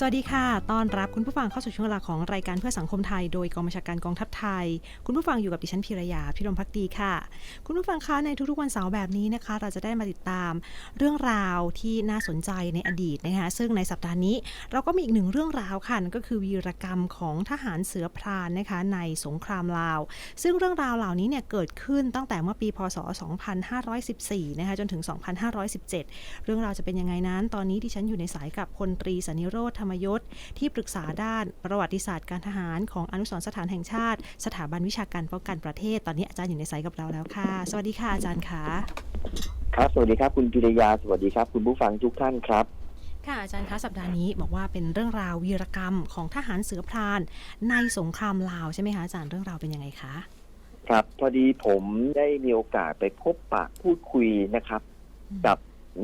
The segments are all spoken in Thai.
สวัสดีค่ะ ต้อนรับคุณผู้ฟังเข้าสู่ช่วงเวลาของรายการเพื่อสังคมไทย โดยกองบัญชาการกองทัพไทย คุณผู้ฟังอยู่กับดิฉันพิรยาพิรมพักดีค่ะ คุณผู้ฟังคะในทุกๆวันเสาร์แบบนี้นะคะ เราจะได้มาติดตามเรื่องราวที่น่าสนใจในอดีตนะคะ ซึ่งในสัปดาห์นี้เราก็มีอีกหนึ่งเรื่องราวค่ะนั่นก็คือวีรกรรมของทหารเสือพรานนะคะในสงครามลาว ซึ่งเรื่องราวเหล่านี้เนี่ยเกิดขึ้นตั้งแต่เมื่อปีพศ 2514 นะคะจนถึง 2517 เรื่องราวจะเป็นยังไงนั้น ตอนนี้ที่ฉันอยู่ในสายกับพลตรีสนิโรธรรมยศ ที่ปรึกษาด้านประวัติศาสตร์การทหารของอนุสรณ์สถานแห่งชาติ สถาบันวิชาการป้องกันประเทศ ตอนนี้อาจารย์อยู่ในสายกับเราแล้วค่ะ สวัสดีค่ะอาจารย์คะครับสวัสดีครับคุณกิรยาสวัสดีครับ คุณผู้ฟังทุกท่านครับค่ะอาจารย์คะสัปดาห์นี้บอกว่าเป็นเรื่องราววีรกรรมของทหารเสือพราน ในสงครามลาวใช่ไหมคะอาจารย์เรื่องราวเป็นยังไงคะครับพอดีผมได้มีโอกาสไปพบปะพูดคุยนะครับ กับ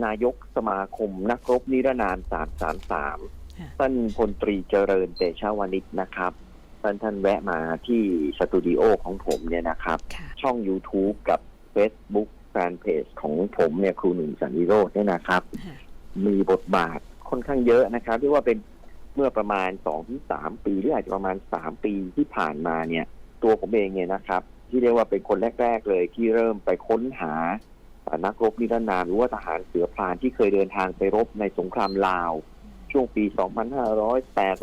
นายกสมาคมนักรบนิรนาม333ค่ะ ท่านพลตรีเจริญเตชะวานิชนะครับท่านท่านแวะมาที่สตูดิโอของผมเนี่ยนะครับ ค่ะ ช่อง YouTube กับ Facebook แฟนเพจของผมเนี่ยครูหนุ่มสันนิโรธเนี่ยนะครับ ค่ะ มีบทบาทค่อนข้างเยอะนะครับเรียกว่าเป็นเมื่อประมาณสองถึงสามปีหรืออาจจะประมาณสามปีที่ผ่านมาเนี่ย ตัวผมเองเนี่ยนะครับ ที่เรียกว่าเป็นคนแรก ๆ เลยที่เริ่มไปค้นหาเอ่อนักรบนิรนามหรือว่าทหารเสือพรานที่เคยเดินทางไปรบในสงครามลาว ช่วงปี 2508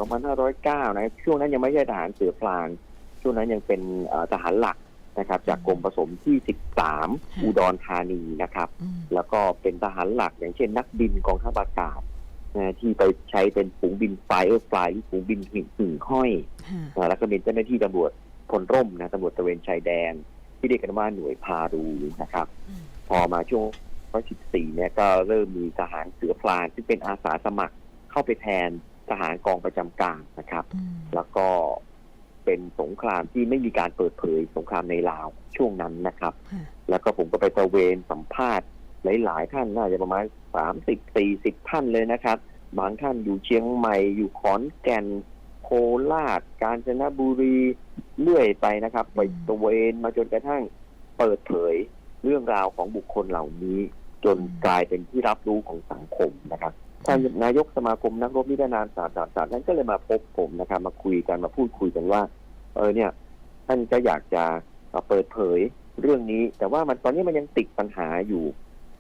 2509 นะช่วงนั้นยังไม่ใช่ทหารเสือพราน ช่วงนั้นยังเป็นเอ่อทหารหลักนะครับ จากกรมผสมที่ 13 อุดรธานีนะครับอืมแล้วก็เป็นทหารหลักอย่างเช่น นักบินกองทัพอากาศนะที่ไปใช้เป็นฝูงบินไฟเออร์ฟลายหรือฝูงบินหิ่งหิ่งห้อยค่ะนะแล้วก็เป็นเจ้าหน้าที่ตำรวจพลร่มนะตำรวจตระเวนชายแดน ที่เรียกกันว่าหน่วยพารูนะครับอืมพอมาช่วง114เนี่ยก็เริ่มมีทหารเสือพลานซึ่งเป็นอาสาสมัคร เข้าไปแทนทหารกองประจำการนะครับอืมแล้วก็เป็นสงครามที่ไม่มีการเปิดเผยสงครามในลาวช่วงนั้นนะครับค่ะแล้วก็ผมก็ไปตระเวนสัมภาษณ์หลาย ๆ ท่านน่าจะประมาณสามสิบสี่สิบท่านเลยนะครับ บางท่านอยู่เชียงใหม่อยู่ขอนแก่นโคราชกาญจนบุรีเรื่อยไปนะครับ ไปตระเวนมาจนกระทั่งเปิดเผยเรื่องราวของบุคคลเหล่านี้ จนกลายเป็นที่รับรู้ของสังคมนะครับ ท่านนายกสมาคมนักรบนิรนามศาสตร์ศาสตร์ท่านก็เลยมาพบผมนะครับมาคุยกันมาพูดคุยกันว่า เออเนี่ย ท่านก็อยากจะเปิดเผยเรื่องนี้ แต่ว่ามันตอนนี้มันยังติดปัญหาอยู่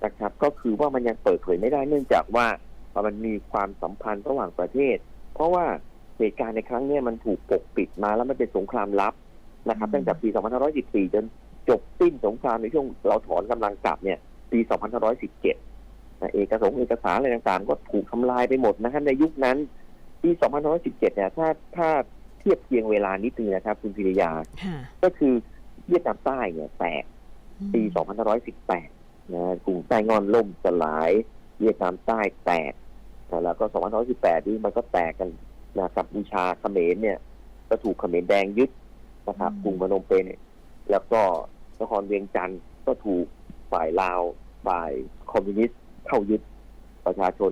นะครับ ก็คือว่ามันยังเปิดเผยไม่ได้เนื่องจากว่ามันมีความสัมพันธ์ระหว่างประเทศ เพราะว่าเหตุการณ์ในครั้งนี้มันถูกปกปิดมาแล้วมันเป็นสงครามลับนะครับ ตั้งแต่ปี 2514 จนจบสิ้นสงครามในช่วงเราถอนกำลังกลับเนี่ย ปี 2517 เอกสงค์เอกสารอะไรต่างๆ ก็ถูกทำลายไปหมดนะครับในยุคนั้นปี2517 เนี่ยถ้าถ้าเทียบเคียงเวลานิดนึงนะครับ คุณพิริยาค่ะก็คือเวียดนามใต้เนี่ยแตกอืมปี2518นะกรุงไส้งอนล่มสลาย เวียดนามใต้แตกนะแล้วก็2518นี่มันก็แตกกันนะกัมพูชาเขมรเนี่ย ก็ถูกเขมรแดงยึดนะครับกรุงพนมเปญเนี่ยแล้วก็นครเวียงจันทร์ก็ถูกฝ่ายลาวฝ่ายคอมมิวนิสต์ เข้ายึดประชาชน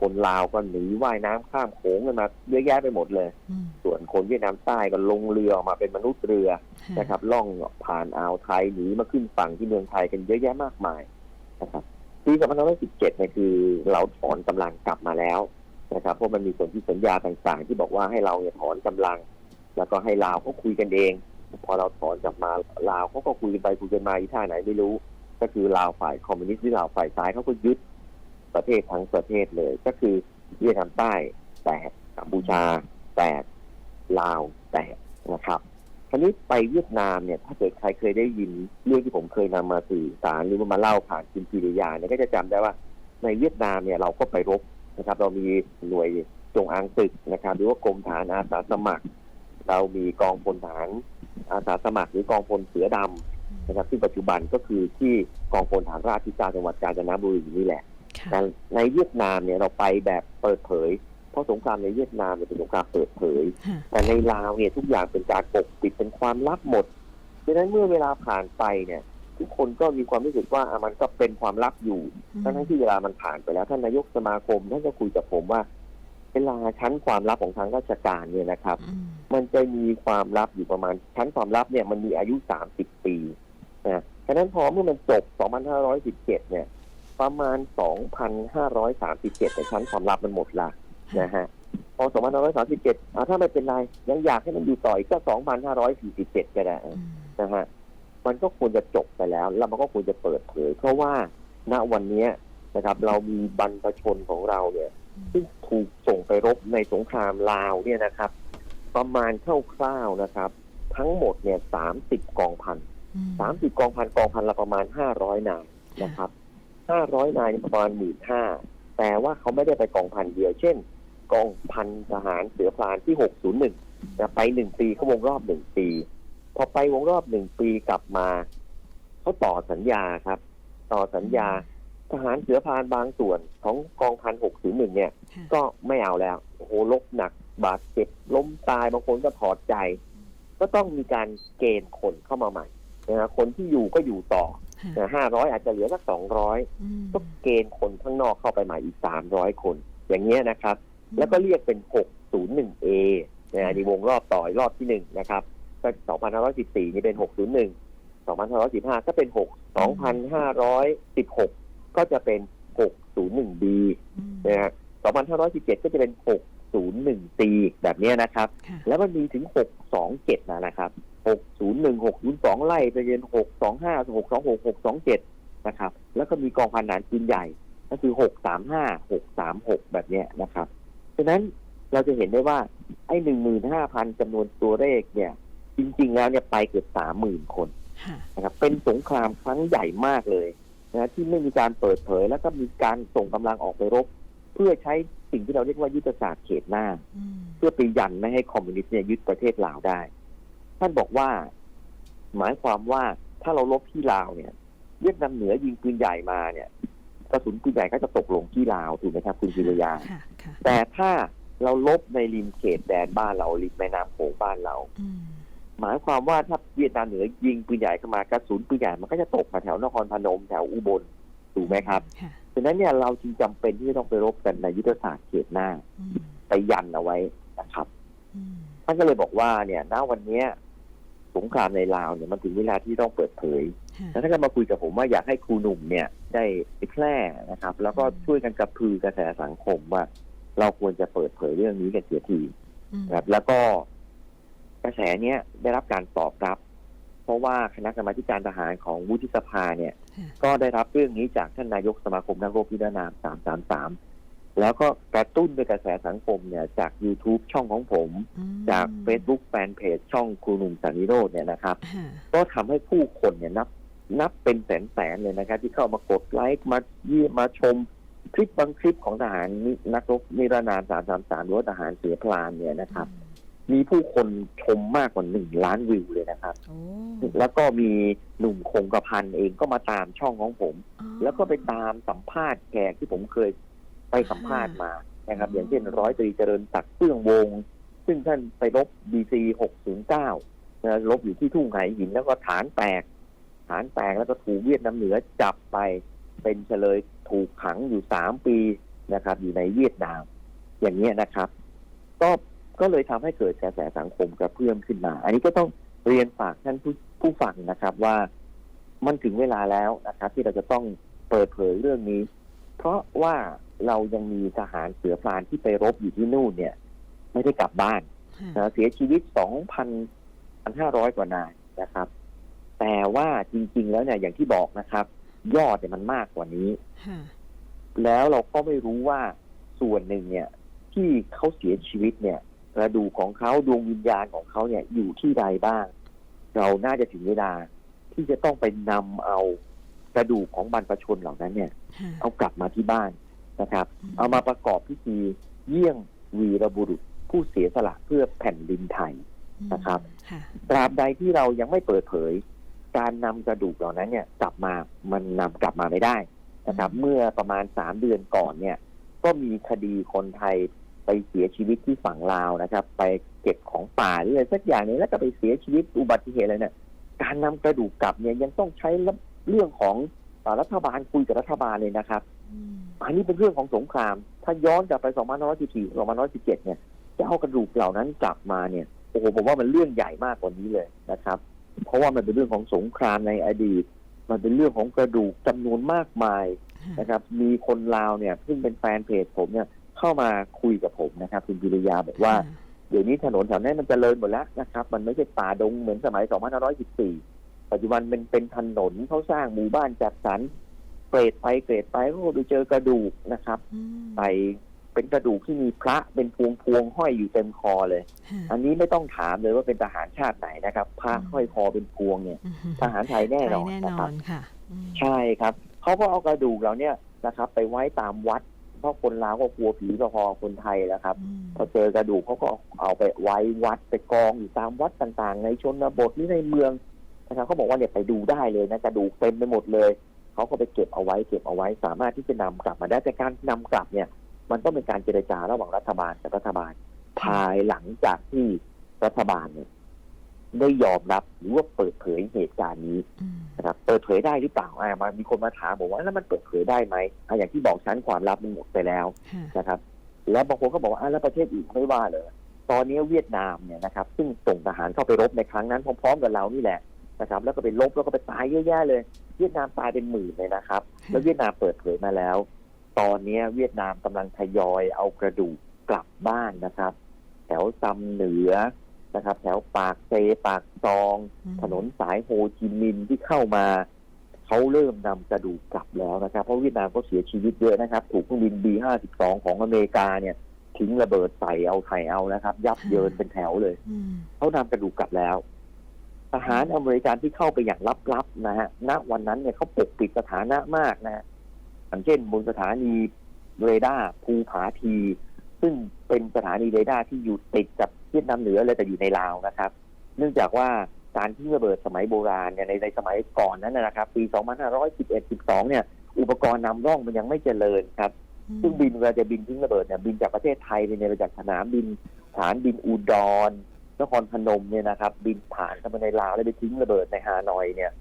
คนลาวก็หนีว่ายน้ำข้ามโขงกันมาเยอะแยะไปหมดเลยอืมส่วนคนเวียดนามใต้ก็ลงเรือออกมาเป็นมนุษย์เรือค่ะนะครับล่องผ่านอ่าวไทยหนีมาขึ้นฝั่งที่เมืองไทยกันเยอะแยะมากมายนะครับปี2517เนี่ยคือเราถอนกำลังกลับมาแล้วนะครับเพราะมันมีส่วนที่สัญญาต่างๆ ที่บอกว่าให้เราเนี่ยถอนกำลัง แล้วก็ให้ลาวเขาคุยกันเอง พอเราถอนกลับมาลาวเขาก็คุยกันไปคุยกันมาอีท่าไหนไม่รู้ ก็คือลาวฝ่ายคอมมิวนิสต์หรือลาวฝ่ายซ้ายเขาก็ยึดประเทศทั้งประเทศเลย ก็คือเวียดนามใต้แตกกัมพูชาแตกลาวแตกนะครับคราวนี้ไปเวียดนามเนี่ยถ้าเกิดใครเคยได้ยินเรื่องที่ผมเคยนำมาสื่อสารหรือว่ามาเล่าผ่านคุณพิริยาเนี่ยก็จะจำได้ว่าในเวียดนามเนี่ยเราก็ไปรบนะครับ เรามีหน่วยจงอางศึกนะครับ หรือว่ากรมฐานอาสาสมัคร เรามีกองพลทหารอาสาสมัคร หรือกองพลเสือดำ นะครับซึ่งปัจจุบันก็คือที่กองพลฐานราบที่เก้าจังหวัดกาญจนบุรีนี่แหละค่ะแต่ในเวียดนามเนี่ยเราไปแบบเปิดเผย เพราะสงครามในเวียดนามเนี่ยเป็นสงครามเปิดเผยค่ะแต่ในลาวเนี่ยทุกอย่างเป็นการปกปิดเป็นความลับหมดดังนั้นเมื่อเวลาผ่านไปเนี่ย ทุกคนก็มีความรู้สึกว่าอะมันก็เป็นความลับอยู่ทั้งทั้งๆที่เวลามันผ่านไปแล้ว ท่านนายกสมาคมท่านก็คุยกับผมว่าเวลาชั้นความลับของทางราชการเนี่ยนะครับอืมมันจะมีความลับอยู่ประมาณชั้นความลับเนี่ยมันมีอายุ30ปี นะฉะนั้นพอเมื่อมันจบ 2517 เนี่ย ประมาณ 2,537ในชั้นความลับมันหมดละนะฮะ พอ 2,537อ่าถ้าไม่เป็นไร ยังอยากให้มันอยู่ต่ออีกก็ 2,547 ก็ได้อืมนะฮะ มันก็ควรจะจบไปแล้ว แล้วมันก็ควรจะเปิดเผย เพราะว่าณวันเนี้ยนะครับ เรามีบรรพชนของเราเนี่ยซึ่งถูกส่งไปรบในสงครามลาวเนี่ยนะครับ ประมาณคร่าวๆนะครับ ทั้งหมดเนี่ยสามสิบกองพันอืม สามสิบกองพันกองพันละประมาณห้าร้อยนายนะครับห้าร้อยนายนี่ประมาณหมื่นห้าแต่ว่าเขาไม่ได้ไปกองพันเดียว เช่น กองพันทหารเสือพลานที่หกศูนย์หนึ่งไปหนึ่งปีเขาวงรอบหนึ่งปี พอไปวงรอบหนึ่งปีกลับมาเขาต่อสัญญาครับ ต่อสัญญาทหารเสือพลานบางส่วนของกองพันหกศูนย์หนึ่งเนี่ยค่ะก็ไม่เอาแล้วโอ้โหลบหนัก บาดเจ็บล้มตายบางคนก็ถอดใจ ก็ต้องมีการเกณฑ์คนเข้ามาใหม่ นะฮะคนที่อยู่ก็อยู่ต่อค่ะห้าร้อยอาจจะเหลือสักสองร้อยอืมก็เกณฑ์คนข้างนอกเข้าไปใหม่อีกสามร้อยคน อย่างเงี้ยนะครับ แล้วก็เรียกเป็นหกศูนย์หนึ่งเอนะฮะในวงรอบต่อยรอบที่หนึ่งนะครับก็สองพันห้าร้อยสิบสี่นี่เป็นหกศูนย์หนึ่งสองพันห้าร้อยสิบห้าก็เป็นหกสองพันห้าร้อยสิบหกก็จะเป็นหกศูนย์หนึ่งบีอืมนะฮะ2517ก็จะเป็น601ปีแบบเนี้ยนะครับค่ะแล้วมันมีถึง627นะนะครับ 601 602ไล่ไปจน625 626 627นะครับ แล้วก็มีกองพันทหารปืนใหญ่ก็คือ635 636แบบเนี้ยนะครับฉะนั้นเราจะเห็นได้ว่าไอ้15,000จำนวนตัวเลขเนี่ย จริง ๆ แล้วเนี่ยไปเกือบ30,000คนค่ะนะครับเป็นสงครามครั้งใหญ่มากเลยนะที่ไม่มีการเปิดเผย แล้วก็มีการส่งกำลังออกไปรบ เพื่อใช้สิ่งที่เราเรียกว่ายุทธศาสตร์เขตหน้าอืมเพื่อไปยันไม่ให้คอมมิวนิสต์เนี่ยยึดประเทศลาวได้ ท่านบอกว่า หมายความว่าถ้าเราลบที่ลาวเนี่ย เวียดนามเหนือยิงปืนใหญ่มาเนี่ยกระสุนปืนใหญ่ก็จะตกลงที่ลาวถูกไหมครับคุณจิรยาค่ะค่ะแต่ถ้าเราลบในริมเขตแดนบ้านเราริมแม่น้ำโขงบ้านเราอืมหมายความว่าถ้าเวียดนามเหนือยิงปืนใหญ่เข้ามากระสุนปืนใหญ่มันก็จะตกมาแถวนครพนมแถวอุบลถูกไหมครับค่ะฉะนั้นเนี่ยเราจึงจำเป็นที่จะต้องไปรบกันในยุทธศาสตร์เขตหน้าอืมไปยันเอาไว้นะครับอืมท่านก็เลยบอกว่าเนี่ยณวันเนี้ย สงครามในลาวเนี่ยมันถึงเวลาที่ต้องเปิดเผยค่ะแล้วท่านก็มาคุยกับผมว่าอยากให้ครูหนุ่มเนี่ยได้ไปแพร่นะครับ แล้วก็ช่วยกันกระพือกระแสสังคมว่า เราควรจะเปิดเผยเรื่องนี้กันเสียทีอืมนะครับ แล้วก็กระแสเนี้ยได้รับการตอบรับ เพราะว่าคณะกรรมาธิการทหารของวุฒิสภาเนี่ยค่ะก็ได้รับเรื่องนี้จากท่านนายกสมาคมนักรบพิรนาม333 แล้วก็กระตุ้นด้วยกระแสสังคมเนี่ยจาก YouTube ช่องของผมอืมจาก Facebook แฟนเพจช่องครูหนุ่มสันนิโรธเนี่ยนะครับค่ะก็ทำให้ผู้คนเนี่ยนับนับเป็นแสนๆเลยนะครับ ที่เข้ามากดไลค์มาเยี่ยมมาชมคลิปบางคลิปของทหารนินักรบนิรนาม333หรือว่าทหารเสือพลานเนี่ยนะครับ มีผู้คนชมมากกว่าหนึ่งล้านวิวเลยนะครับโอ้แล้วก็มีหนุ่มคงกระพันเองก็มาตามช่องของผมอ๋อแล้วก็ไปตามสัมภาษณ์แขกที่ผมเคย ไปสัมภาษณ์มานะครับอืมอย่างเช่นร้อยตรีเจริญศักดิ์เฟื่องวง ซึ่งท่านไปรบบีซี609นะรบอยู่ที่ทุ่งไหหินแล้วก็ฐานแตก ฐานแตกแล้วก็ถูกเวียดนามเหนือจับไปเป็นเฉลยถูกขังอยู่สามปีนะครับ อยู่ในเวียดนาม อย่างเนี้ยนะครับ ก็ก็เลยทำให้เกิดกระแสสังคมกระเพื่อมขึ้นมา อันนี้ก็ต้องเรียนฝากท่านผู้ผู้ฟังนะครับว่ามันถึงเวลาแล้วนะครับ ที่เราจะต้องเปิดเผยเรื่องนี้ เพราะว่าเรายังมีทหารเสือพลานที่ไปรบอยู่ที่นู่นเนี่ย ไม่ได้กลับบ้านค่ะนะเสียชีวิต2,500กว่านายนะครับ แต่ว่าจริง ๆ แล้วเนี่ยอย่างที่บอกนะครับ ยอดเนี่ยมันมากกว่านี้ค่ะแล้วเราก็ไม่รู้ว่าส่วนหนึ่งเนี่ย ที่เขาเสียชีวิตเนี่ยกระดูกของเขาดวงวิญญาณของเขาเนี่ยอยู่ที่ใดบ้าง เราน่าจะถึงเวลาที่จะต้องไปนำเอา กระดูกของบรรพชนเหล่านั้นเนี่ยค่ะเอากลับมาที่บ้านนะครับ เอามาประกอบพิธีเยี่ยงวีรบุรุษผู้เสียสละเพื่อแผ่นดินไทยนะครับค่ะตราบใดที่เรายังไม่เปิดเผย การนำกระดูกเหล่านั้นเนี่ย กลับมามันนำกลับมาไม่ได้นะครับอืมเมื่อประมาณสามเดือนก่อนเนี่ย ก็มีคดีคนไทยไปเสียชีวิตที่ฝั่งลาวนะครับ ไปเก็บของป่าหรืออะไรสักอย่างหนึงแล้วก็ไปเสียชีวิตอุบัติเหตุอะไรเนี่ยการนำกระดูกกลับเนี่ยยังต้องใช้ เรื่องของเอ่อรัฐบาลคุยกับรัฐบาลเลยนะครับอืมอันนี้เป็นเรื่องของสงครามทถ้าย้อนกลับไป 2514 2517 เนี่ยจะเอากระดูกเหล่านั้นกลับมาเนี่ย โอ้โหผมว่ามันเรื่องใหญ่มากกว่านี้เลยนะครับ เพราะว่ามันเป็นเรื่องของสงครามในอดีต มันเป็นเรื่องของกระดูกจำนวนมากมายนะครับ มีคนลาวเนี่ยซึ่งเป็นแฟนเพจผมเนี่ยเข้ามาคุยกับผมนะครับคุณพิริยาบอกว่าเดี๋ยวนี้ถนนแถวนี้มันจเจริญหมดแล้วนะครับ มันไม่ใช่ป่าดงเหมือนสมัย 2514 ปัจจุบันเป็นเป็นถนนเขาสร้างหมู่บ้านจัดสรรเกรดไปเกรดไปก็ไปเจอกระดูกนะครับอืมไปเป็นกระดูกที่มีพระเป็นพวงพวงๆห้อยอยู่เต็มคอเลยค่ะอันนี้ไม่ต้องถามเลยว่าเป็นทหารชาติไหนนะครับ พระอืมห้อยคอเป็นพวงเนี่ยอืมทหารไทยแน่นอนแน่นะนคอรับนค่ะอืมใช่ครับเขาก็เอากระดูกเราเนี่ยนะครับ ไปไว้ตามวัดเพราะคนลาวก็กลัวผีพอๆคนไทยแล้วครับอืมพอเจอกระดูกเขาก็เอาไปไว้วัดไปกองอยู่ตามวัดต่างๆ ในชนบทหรือในเมือง นะครับเขาบอกว่าเนี่ยไปดูได้เลยนะกระดูกเต็มไปหมดเลยเขาก็ไปเก็บเอาไว้เก็บเอาไว้สามารถที่จะนำกลับมาได้แต่การนำกลับเนี่ย มันต้องเป็นการเจรจาระหว่างรัฐบาลกับรัฐบาล ภายหลังจากที่รัฐบาลเนี่ยได้ยอมรับหรือว่าเปิดเผยเหตุการณ์นี้อืมนะครับเปิดเผยได้หรือเปล่าอ่ามามีคนมาถามผมว่าแล้วมันเปิดเผยได้ไหมอะอย่างที่บอกชั้นความลับมันหมดไปแล้วค่ะนะครับ แล้วบางคนก็บอกว่าอะแล้วประเทศอื่นไม่ว่าเลยตอนนี้เวียดนามเนี่ยนะครับ ซึ่งส่งทหารเข้าไปรบในครั้งนั้นพร้อมๆกับเรานี่แหละ นะครับแล้วก็ไปรบแล้วก็ไปตายเยอะแยะเลย เวียดนามตายเป็นหมื่นเลยนะครับ แล้วเวียดนามเปิดเผยมาแล้ว ตอนนี้เวียดนามกำลังทยอยเอากระดูกกลับบ้านนะครับ แถวซำเหนือนะครับ แถวปากเซปากซองอืมถนนสายโฮจิมินห์ที่เข้ามาเขาเริ่มนำกระดูกกลับแล้วนะครับ เพราะเวียดนามก็เสียชีวิตเยอะนะครับ ถูกเครื่องบิน B52 ของอเมริกาเนี่ยทิ้งระเบิดใส่เอาไข่เอานะครับ ยับเยินเป็นแถวเลยอืมเขานำกระดูกกลับแล้ว ทหารอเมริกันที่เข้าไปอย่างลับๆนะฮะณวันนั้นเนี่ยเขาปกปิดสถานะมากนะฮะอย่างเช่นบนสถานีเรดาร์ภูผาที ซึ่งเป็นสถานีเรดาร์ที่อยู่ติดกับเวียดนามเหนือเลยแต่อยู่ในลาวนะครับ เนื่องจากว่าการทิ้งระเบิดสมัยโบราณเนี่ยในในสมัยก่อนนั้นนะนะครับ ปี 2511-12 เนี่ย อุปกรณ์นำร่องมันยังไม่เจริญครับ ซึ่งบินเวลาจะบินทิ้งระเบิดเนี่ยบินจากประเทศไทยไปเนี่ยมาจากสนามบินสถานบินอุดร นครพนมเนี่ยนะครับ บินผ่านเข้ามาในลาวแล้วไปทิ้งระเบิดในฮานอยเนี่ย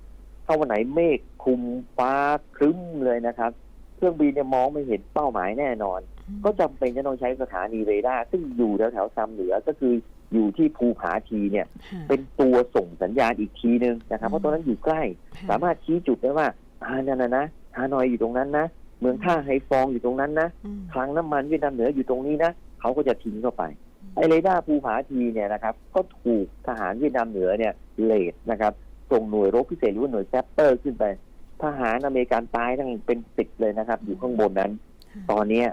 ถ้าวันไหนเมฆคลุมฟ้าครึ้มเลยนะครับ เครื่องบินเนี่ยมองไม่เห็นเป้าหมายแน่นอน ก็จำเป็นจะต้องใช้สถานีเรดาร์ซึ่งอยู่แถวแถวๆซำเหนือก็คืออยู่ที่ภูผาทีเนี่ยค่ะเป็นตัวส่งสัญญาณอีกทีนึงนะครับเพราะตอนนั้นอยู่ใกล้ สามารถชี้จุดได้ว่าอ่านั่นนะนะฮานอยอยู่ตรงนั้นนะเมืองท่าไฮฟองอยู่ตรงนั้นนะอืมคลังน้ำมันเวียดนามเหนืออยู่ตรงนี้นะเขาก็จะทิ้งเข้าไป ไอเรดาร์ภูผาทีเนี่ยนะครับก็ถูกทหารเวียดนามเหนือเนี่ยเลดนะครับส่งหน่วยรบพิเศษหรือว่าหน่วยแซปเปอร์ขึ้นไป ทหารอเมริกันตายทั้งเป็นสิบเลยนะครับ อยู่ข้างบนนั้น ตอนเนี้ย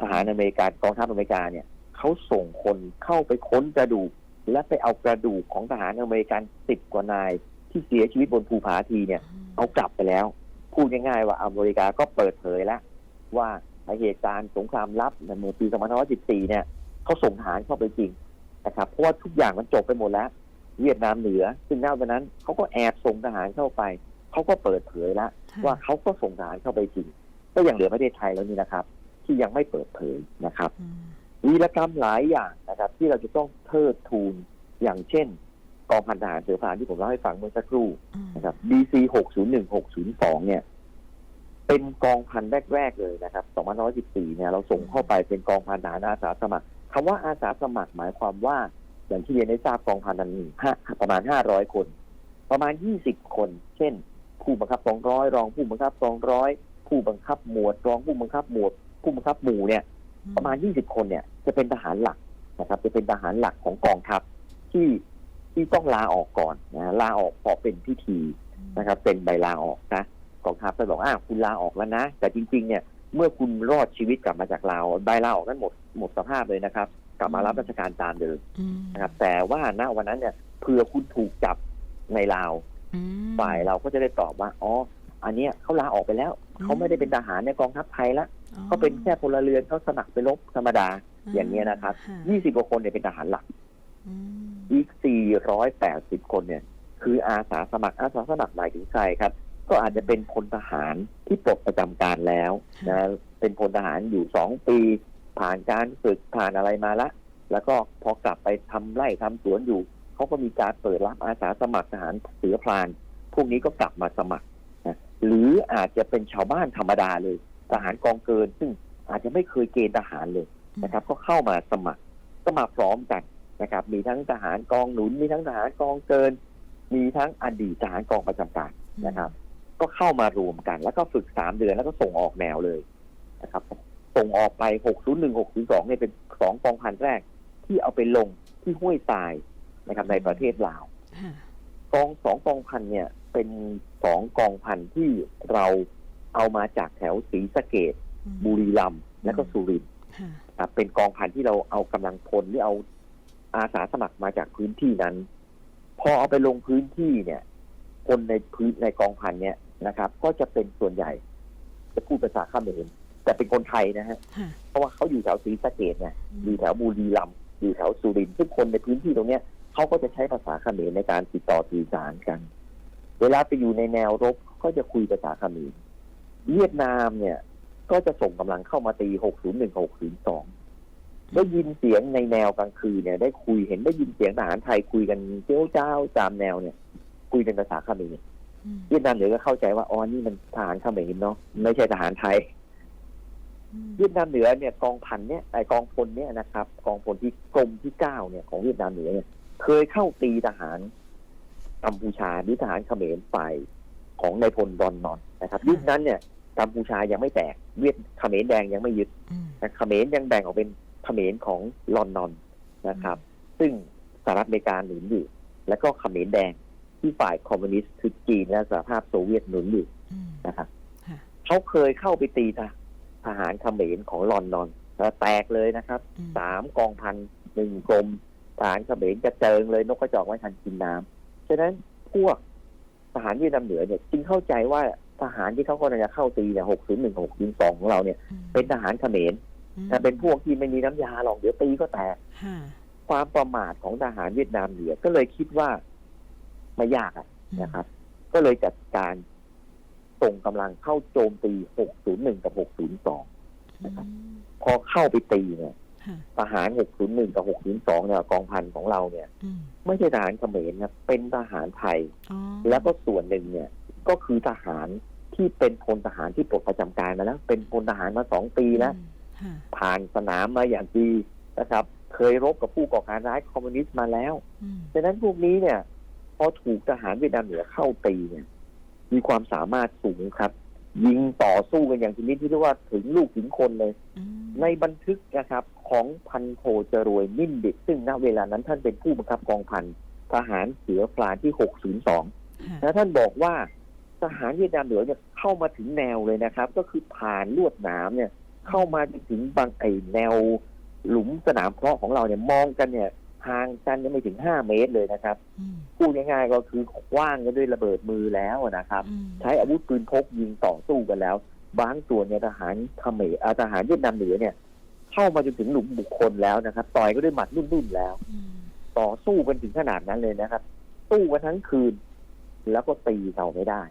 ทหารอเมริกันกองทัพอเมริกาเนี่ยเขาส่งคนเข้าไปค้นกระดูก และไปเอากระดูกของทหารอเมริกันสิบกว่านาย ที่เสียชีวิตบนภูผาทีเนี่ย เอากลับไปแล้ว พูดง่ายๆว่าอเมริกาก็เปิดเผยแล้ว ว่าเหตุการณ์สงครามลับในเมื่อปี 2514 เนี่ย เขาส่งทหารเข้าไปจริงนะครับเพราะว่าทุกอย่างมันจบไปหมดแล้ว เวียดนามเหนือ ซึ่งณวันนั้นเขาก็แอบส่งทหารเข้าไปเขาก็เปิดเผยแล้วว่าเขาก็ส่งทหารเข้าไปจริง ก็ยังเหลือประเทศไทยแล้วนี่นะครับ ที่ยังไม่เปิดเผยนะครับอืมวีรกรรมหลายอย่างนะครับ ที่เราจะต้องเทิดทูนอย่างเช่นกองพันทหารเสือพรานที่ผมเล่าให้ฟังเมื่อสักครู่อืมนะครับ DC 601 602 เนี่ย เป็นกองพันแรก ๆ เลยนะครับ 2514 เนี่ย เราส่งเข้าไปเป็นกองพันทหารอาสาสมัคร คำว่าอาสาสมัครหมายความว่า อย่างที่เรียนได้ทราบกองพันนั้นมีห้าประมาณ500คน ประมาณ20คน เช่น ผู้บังคับ200รองผู้บังคับ200ผู้บังคับหมวดรองผู้บังคับหมวด ผู้บังคับหมู่เนี่ย ประมาณ20คนเนี่ย จะเป็นทหารหลักนะครับ จะเป็นทหารหลักของกองทัพที่ที่ต้องลาออกก่อนนะลาออกพอเป็นพิธีนะครับ เป็นใบลาออกนะกองทัพก็บอกอ่าคุณลาออกแล้วนะ แต่จริง ๆ เนี่ย เมื่อคุณรอดชีวิตกลับมาจากลาวใบลาออกนั้นหมดหมดสภาพเลยนะครับ กลับมารับราชการตามเดิมอืมนะครับ แต่ว่าณวันนั้นเนี่ยเผื่อคุณถูกจับในลาวอืมฝ่ายเราก็จะได้ตอบว่าอ๋ออันเนี้ยเขาลาออกไปแล้วเขาไม่ได้เป็นทหารในกองทัพไทยละอ๋อเขาเป็นแค่พลเรือนเขาสมัครไปรบธรรมดาอย่างนี้ยนะครับค่ะ20กว่าคนเนี่ยเป็นทหารหลักอืมอีก480คนเนี่ย คืออาสาสมัครอาสาสมัครหมายถึงใครครับ ก็อาจจะเป็นพลทหารที่ปลดประจำการแล้วนะเป็นพลทหารอยู่สองปี ผ่านการฝึกผ่านอะไรมาละ แล้วก็พอกลับไปทำไร่ทำสวนอยู่เขาก็มีการเปิดรับอาสาสมัครทหารเสือพราน พวกนี้ก็กลับมาสมัครนะหรืออาจจะเป็นชาวบ้านธรรมดาเลย ทหารกองเกิน ซึ่งอาจจะไม่เคยเกณฑ์ทหารเลยนะครับ ก็เข้ามาสมัครก็มาพร้อมกันนะครับ มีทั้งทหารกองหนุนมีทั้งทหารกองเกิน มีทั้งอดีตทหารกองประจำการนะครับ ก็เข้ามารวมกัน แล้วก็ฝึกสามเดือนแล้วก็ส่งออกแนวเลยนะครับ ส่งออกไป 601 602เนี่ยเป็นสองกองพันแรก ที่เอาไปลงที่ห้วยทรายนะครับในประเทศลาวค่ะกองสองกองพันเนี่ยเป็นสองกองพันที่เราเอามาจากแถวศรีสะเกดอืมบุรีรัมย์และก็สุรินทร์ค่ะครับเป็นกองพันที่เราเอากำลังพลหรือเอาอาสาสมัครมาจากพื้นที่นั้น พอเอาไปลงพื้นที่เนี่ย คนในพื้นในกองพันเนี่ย นะครับ ก็จะเป็นส่วนใหญ่ จะพูดภาษาเขมรแต่เป็นคนไทยนะฮะ ค่ะ เพราะว่าเขาอยู่แถวศรีสะเกดไงอยู่แถวบุรีรัมย์อยู่แถวสุรินทร์ซึ่งคนในพื้นที่ตรงเนี้ยเขาก็จะใช้ภาษาเขมรในการติดต่อสื่อสารกัน เวลาไปอยู่ในแนวรบก็จะคุยภาษาเขมรเวียดนามเนี่ย ก็จะส่งกำลังเข้ามาตี 601 602 ได้ยินเสียงในแนวกลางคืนเนี่ย ได้คุยเห็นได้ยินเสียงทหารไทยคุยกันเจ้าเจ้าตามแนวเนี่ย คุยเป็นภาษาเขมรอืม เวียดนามเหนือก็เข้าใจว่าอ๋อนี่มันทหารเขมรเนาะไม่ใช่ทหารไทยอืมเวียดนามเหนือเนี่ยกองพันเนี่ยไอกองพลเนี่ยนะครับ กองพลที่กรมที่เก้าเนี่ยของเวียดนามเหนือเนี่ยเคยเข้าตีทหารกัมพูชาหรือทหารเขมรฝ่ายของนายพลดอนนอนนะครับยุคนั้นเนี่ยกัมพูชายังไม่แตกเวียดเขมรแดงยังไม่ยึดอืมนะเขมรยังแบ่งออกเป็นเขมรของลอนนอนนะครับ ซึ่งสหรัฐอเมริกาหนุนอยู่แล้วก็เขมรแดง ที่ฝ่ายคอมมิวนิสต์คือจีนและสหภาพโซเวียตหนุนอยู่อืมนะครับค่ะเขาเคยเข้าไปตีทหทหารเขมรของลอนนอนแล้วแตกเลยนะครับอืมสามกองพันหนึ่งกรมทหารเขมรกระเจิงเลยนกกระจอกไม่ทันกินน้ำฉะนั้นพวกทหารเวียดนามเหนือเนี่ยจึงเข้าใจว่าทหารที่เขากำลังจะเข้าตีเนี่ยหกศูนย์หนึ่งหกศูนย์สองของเราเนี่ยอืมเป็นทหารเขมรอืมแต่เป็นพวกที่ไม่มีน้ำยาหรอกเดี๋ยวตีก็แตกค่ะความประมาทของทหารเวียดนามเหนือก็เลยคิดว่า ไม่ยากอะนะครับ ก็เลยจัดการส่งกำลังเข้าโจมตี 601 กับ 602 นะครับอืมพอเข้าไปตีเนี่ยค่ะทหาร 601 กับ 602 เนี่ยกองพันของเราเนี่ยอืมไม่ใช่ทหารเขมรนะเป็นทหารไทยอ๋อแล้วก็ส่วนหนึ่งเนี่ย ก็คือทหารที่เป็นพลทหารที่ปลดประจำการมาแล้ว เป็นพลทหารมาสองปีแล้วอืมค่ะผ่านสนามมาอย่างดีนะครับ เคยรบกับผู้ก่อการร้ายคอมมิวนิสต์มาแล้วอืมดังนั้นพวกนี้เนี่ย พอถูกทหารเวียดนามเหนือเข้าตีเนี่ยมีความสามารถสูงครับ ยิงต่อสู้กันอย่างชนิดที่เรียกว่าถึงลูกถึงคนเลยอืมในบันทึกนะครับของพันโทจรวยนิ่มดิบซึ่งณเวลานั้นท่านเป็นผู้บังคับกองพันทหารเสือพลานที่ 602ค่ะและท่านบอกว่าทหารเวียดนามเหนือเนี่ยเข้ามาถึงแนวเลยนะครับ ก็คือผ่านลวดหนามเนี่ย เข้ามาจนถึงบางไอแนวหลุมสนามเพาะของเราเนี่ยมองกันเนี่ย ห่างกันเนี่ยไม่ถึงห้าเมตรเลยนะครับอืมพูดง่ายๆก็คือคว้างกันด้วยระเบิดมือแล้วนะครับอืมใช้อาวุธปืนพกยิงต่อสู้กันแล้ว บางส่วนเนี่ยทหารเขมรอ่าทหารเวียดนามเหนือเนี่ย เข้ามาจนถึงหลุมบุคคลแล้วนะครับ ต่อยก็ด้วยหมัดรุ่นๆแล้วอืมต่อสู้กันถึงขนาดนั้นเลยนะครับสู้กันทั้งคืน แล้วก็ตีเราไม่ได้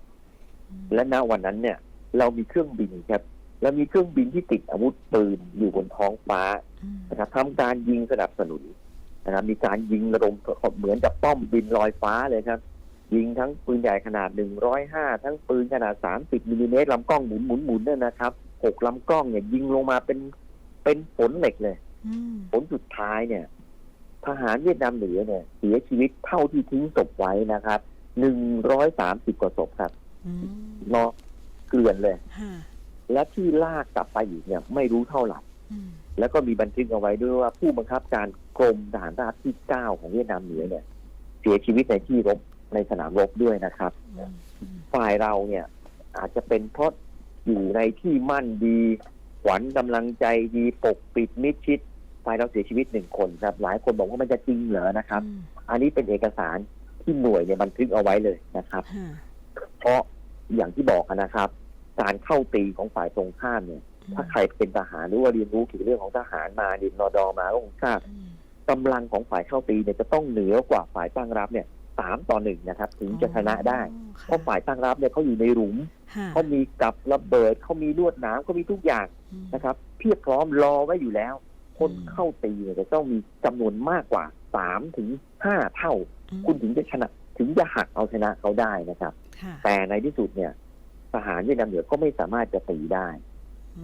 อืมและณวันนั้นเนี่ย เรามีเครื่องบินครับแล้วมีเครื่องบินที่ติดอาวุธปืนอยู่บนท้องฟ้าอืมนะครับทำการยิงสนับสนุน นะครับมีการยิงระดมเหมือนกับป้อมบินลอยฟ้าเลยครับ ยิงทั้งปืนใหญ่ขนาด 105 ทั้งปืนขนาด 30มิลลิเมตรลำกล้องหมุนหมุนหมุนเนี่ยนะครับหกลำกล้องเนี่ยยิงลงมาเป็นเป็นฝนเหล็กเลยอืมผลสุดท้ายเนี่ย ทหารเวียดนามเหนือเนี่ย เสียชีวิตเท่าที่ทิ้งศพไว้นะครับ130กว่าศพครับอืมเนาะเกลื่อนเลยค่ะและที่ลากกลับไปอีกเนี่ย ไม่รู้เท่าไหร่อืม แล้วก็มีบันทึกเอาไว้ด้วยว่าผู้บังคับการกรมทหารราบที่9ของเวียดนามเหนือเนี่ยเสียชีวิตในที่รบในสนามรบด้วยนะครับอืมอืมฝ่ายเราเนี่ยอาจจะเป็นเพราะอยู่ในที่มั่นดีขวัญกำลังใจดีปกปิดมิดชิดฝ่ายเราเสียชีวิตหนึ่งคนครับ หลายคนบอกว่ามันจะจริงเหรอนะครับอืมอันนี้เป็นเอกสารที่หน่วยเนี่ยบันทึกเอาไว้เลยนะครับค่ะเพราะอย่างที่บอกกันนะครับ การเข้าตีของฝ่ายตรงข้ามเนี่ย ถ้าใครเป็นทหารหรือว่าเรียนรู้เกี่ยวกับเรื่องของทหารมาเรียนนอดอมาก็คงทราบอืมกำลังของฝ่ายเข้าตีเนี่ยจะต้องเหนือกว่าฝ่ายตั้งรับเนี่ยสามต่อหนึ่งนะครับ ถึงจะชนะได้อ๋อเพราะฝ่ายตั้งรับเนี่ยเขาอยู่ในหลุมค่ะเขามีกับระเบิดเขามีลวดหนามเขามีทุกอย่างอืมนะครับ เพียบพร้อมรอไว้อยู่แล้ว คนอืมเข้าตีเนี่ยจะต้องมีจำนวนมากกว่าสามถึงห้าเท่าอืมคุณถึงจะชนะ ถึงจะหักเอาชนะเขาได้นะครับค่ะแต่ในที่สุดเนี่ยทหารเวียดนามเหนือก็ไม่สามารถจะตีได้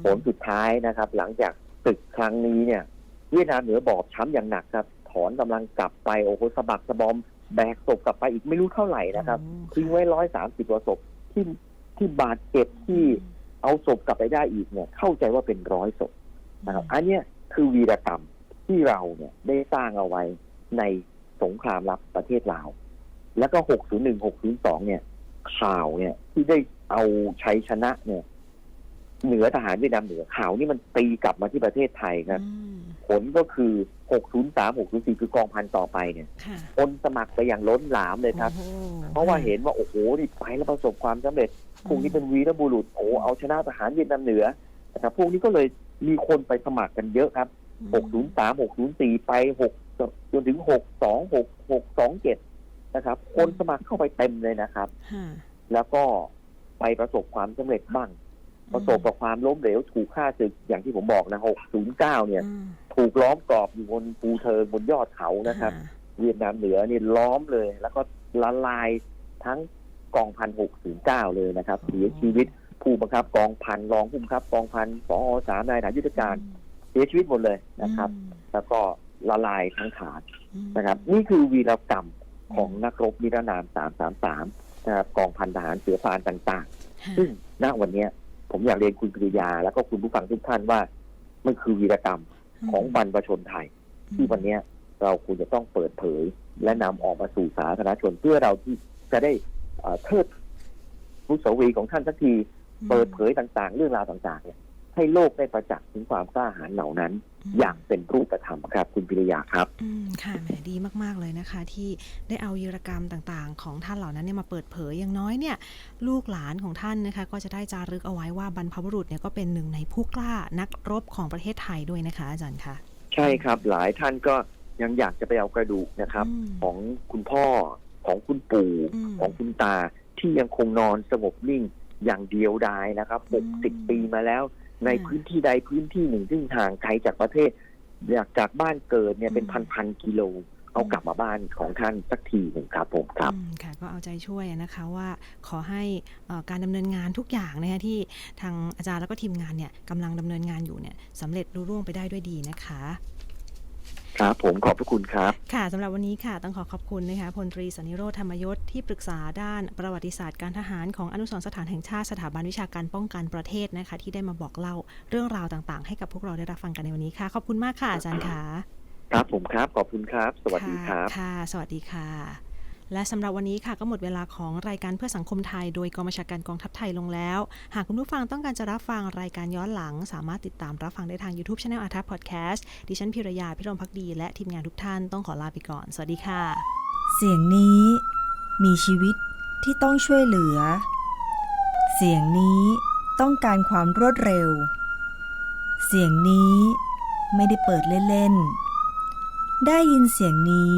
ผลสุดท้ายนะครับ หลังจากศึกครั้งนี้เนี่ย เวียดนามเหนือบอบช้ำอย่างหนักครับ ถอนกำลังกลับไปโอ้โหสะบักสะบอมแบกศพกลับไปอีกไม่รู้เท่าไหร่นะครับโอ้ทิ้งไว้ร้อยสามสิบกว่าศพที่ที่บาดเจ็บที่เอาศพกลับไปได้อีกเนี่ย เข้าใจว่าเป็นร้อยศพนะครับ อันเนี้ยคือวีรกรรมที่เราเนี่ยได้สร้างเอาไว้ในสงครามรับประเทศลาว แล้วก็ 601 602 เนี่ย ข่าวเนี่ยที่ได้เอาชัยชนะเนี่ย เหนือทหารเวียดนามเหนือข่าวนี่มันตีกลับมาที่ประเทศไทยครับอืมผลก็คือ 603 604 คือกองพันต่อไปเนี่ยค่ะคนสมัครไปอย่างล้นหลามเลยครับโอ้โหเพราะว่าเห็นว่า โอ้โหนี่ไปแล้วประสบความสำเร็จพวกนี้เป็นวีรบุรุษโอ้เอาชนะทหารเวียดนามเหนือนะครับพวกนี้ก็เลยมีคนไปสมัครกันเยอะครับ 603 604 ไป 6 จนถึง 62 6 627 นะครับ คนสมัครเข้าไปเต็มเลยนะครับค่ะแล้วก็ไปประสบความสำเร็จบ้าง ประสบกับความล้มเหลวถูกฆ่าศึกอย่างที่ผมบอกนะ609เนี่ยอืมถูกล้อมกรอบอยู่บนภูเทิงบนยอดเขานะครับ เวียดนามเหนือนี่ล้อมเลย แล้วก็ละลายทั้งกองพันหกศูนย์เก้าเลยนะครับเสียชีวิตผู้บังคับกองพันรองผู้บังคับกองพันสองอสามนายทหารยุทธการเสียชีวิตหมดเลยนะครับ แล้วก็ละลายทั้งฐานอืมนะครับ นี่คือวีรกรรมของนักรบนิรนาม333นะครับกองพันทหารเสือฟานต่างค่ะๆซึ่งณวันเนี้ย ผมอยากเรียนคุณปริยา แล้วก็คุณผู้ฟังทุกท่านว่า มันคือวีรกรรมของบรรพชนไทย ที่วันเนี้ยเราควรจะต้องเปิดเผย และนำออกมาสู่สาธารณชนเพื่อเราที่จะได้เอ่อเทิดพุทธวีของท่านสักที เปิดเผยต่างๆ เรื่องราวต่างๆเนี่ย ให้โลกได้ประจักษ์ถึงความกล้าหาญเหล่านั้น อย่างเป็นรูปธรรมครับ คุณพิริยาครับอืมค่ะแหมดีมาก ๆ เลยนะคะ ที่ได้เอาวีรกรรมต่างๆ ของท่านเหล่านั้นเนี่ยมาเปิดเผยอย่างน้อยเนี่ย ลูกหลานของท่านนะคะ ก็จะได้จารึกเอาไว้ว่าบรรพบุรุษเนี่ยก็เป็นหนึ่งในผู้กล้านักรบของประเทศไทยด้วยนะคะ อาจารย์คะใช่ครับหลายท่านก็ยังอยากจะไปเอากระดูกนะครับอืมของคุณพ่อของคุณปู่อืมของคุณตาที่ยังคงนอนสงบนิ่งอย่างเดียวดายนะครับอืม60 ปีมาแล้ว ในอืมพื้นที่ใดพื้นที่หนึ่งซึ่งห่างไกลจากประเทศอยากจากบ้านเกิดเนี่ยเป็นอืพันมพันๆกิโลเอากลับมาบ้านของท่านสักทีหนึ่งครับผมครับอืมค่ะก็เอาใจช่วยนะคะว่าขอให้เอ่อการดำเนินงานทุกอย่างนะคะที่ทางอาจารย์แล้วก็ทีมงานเนี่ยกำลังดำเนินงานอยู่เนี่ยสำเร็จรุ่ร่วงไปได้ด้วยดีนะคะ ครับผมขอบพระคุณครับ ค่ะสำหรับวันนี้ค่ะ ต้องขอขอบคุณนะคะพลตรีสนนิโรธธรรมยศที่ปรึกษาด้านประวัติศาสตร์การทหารของอนุสรณ์สถานแห่งชาติสถาบันวิชาการป้องกันประเทศนะคะ ที่ได้มาบอกเล่าเรื่องราวต่างๆ ให้กับพวกเราได้รับฟังกันในวันนี้ค่ะ ขอบคุณมากค่ะอาจารย์ค่ะ ครับผมครับ ขอบคุณครับ สวัสดีครับ ค่ะ สวัสดีค่ะ และสำหรับวันนี้ค่ะก็หมดเวลาของรายการเพื่อสังคมไทย โดยกองบัญชาการกองทัพไทยลงแล้ว หากคุณผู้ฟังต้องการจะรับฟังรายการย้อนหลัง สามารถติดตามรับฟังได้ทาง YouTube c h anel อาทัพพอดแคสต์ดิฉันพิรยาพิรมพักดี และทีมงานทุกท่านต้องขอลาไปก่อน สวัสดีค่ะ เสียงนี้มีชีวิตที่ต้องช่วยเหลือ เสียงนี้ต้องการความรวดเร็ว เสียงนี้ไม่ได้เปิดเล่นๆ ได้ยินเสียงนี้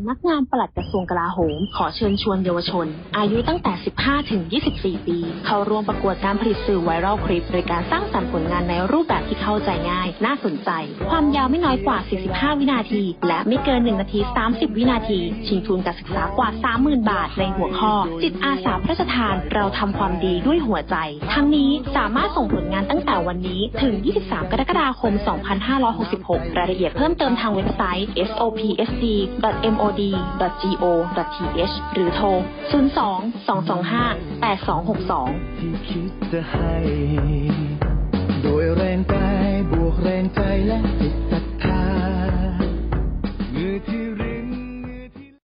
ำนักงานปลัดกระทรวงกลาโหม ขอเชิญชวนเยาวชน อายุตั้งแต่ 15 ถึง 24 ปี เข้าร่วมประกวดการผลิตสื่อไวรัลคลิป โดยการสร้างสรรค์ผลงานในรูปแบบที่เข้าใจง่าย น่าสนใจ ความยาวไม่น้อยกว่า 45 วินาที และไม่เกิน 1 นาที 30 วินาที ชิงทุนการศึกษากว่า 30,000 บาท ในหัวข้อ จิตอาสาพระราชทาน เราทำความดีด้วยหัวใจ ทั้งนี้สามารถส่งผลงานตั้งแต่วันนี้ถึง 23 กรกฎาคม 2566 รายละเอียดเพิ่มเติมทางเว็บไซต์ sopsd.mo pod.go.th หรือโทร 02 225 8262 คิดจะให้ โดยแรงกายบวกแรงใจและจิต